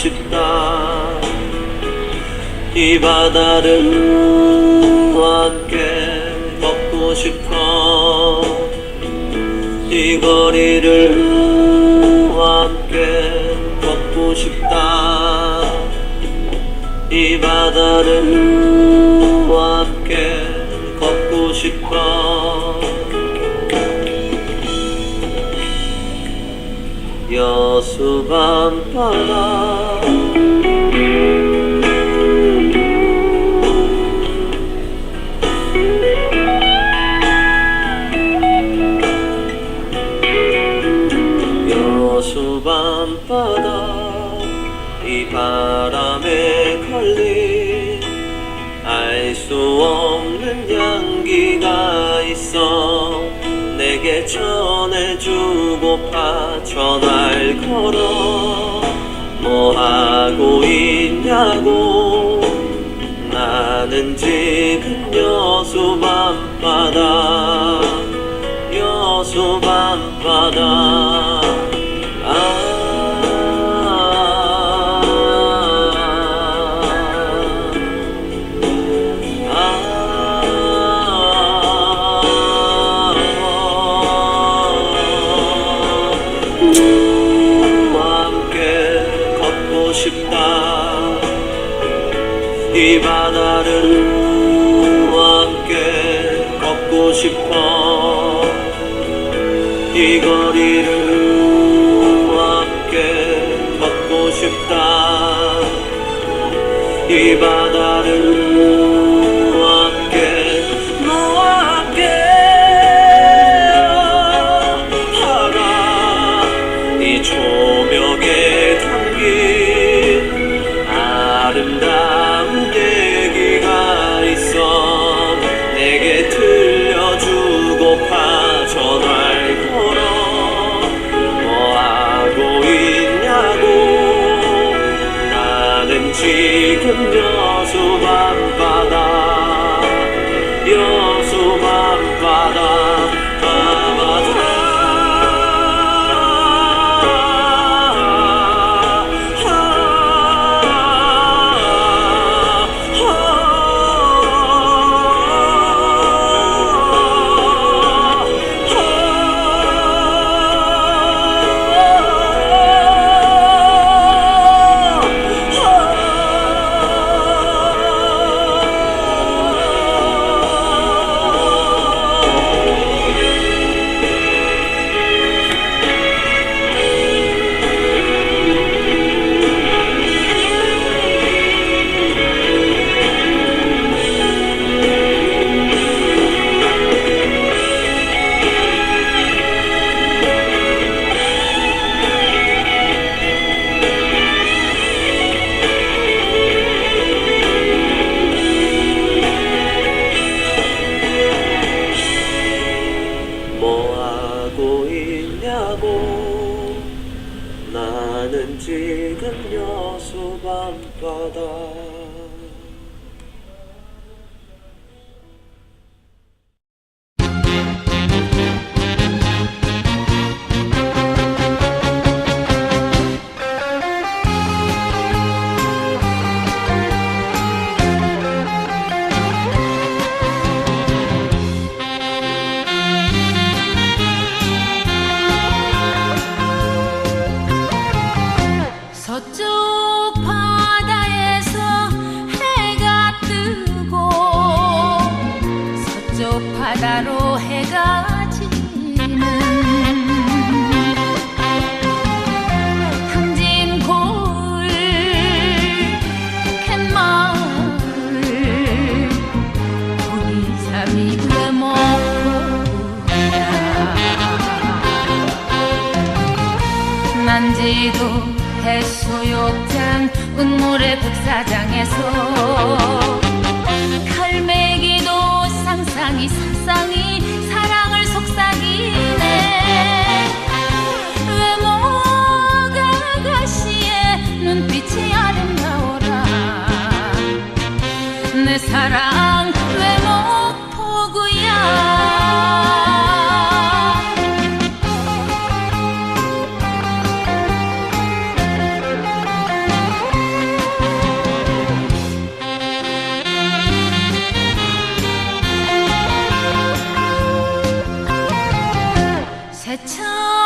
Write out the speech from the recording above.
싶다 이 바다를 너와 함께 걷고 싶어. 이 거리를 싶다. 이 바다를 너와 함께 걷고 싶어. 여수 밤바다 알 수 없는 향기가 있어 내게 전해주고파 전화를 걸어. 뭐 하고 있냐고 나는 지금 여수 밤바다 너와 함께 걷고 싶다. 이 바다를 너와 함께 걷고 싶어. 이 거리를 너와 함께 걷고 싶다. 이 바다를 지 나는 지금 여수 밤바다 제목이야 난지도 해수욕장 은물의 백사장에서 칼매기도 상상이 상상이 사랑을 속삭이네. 외모가 가시에 눈빛이 아름다워라. 내 사랑 Ta-ta!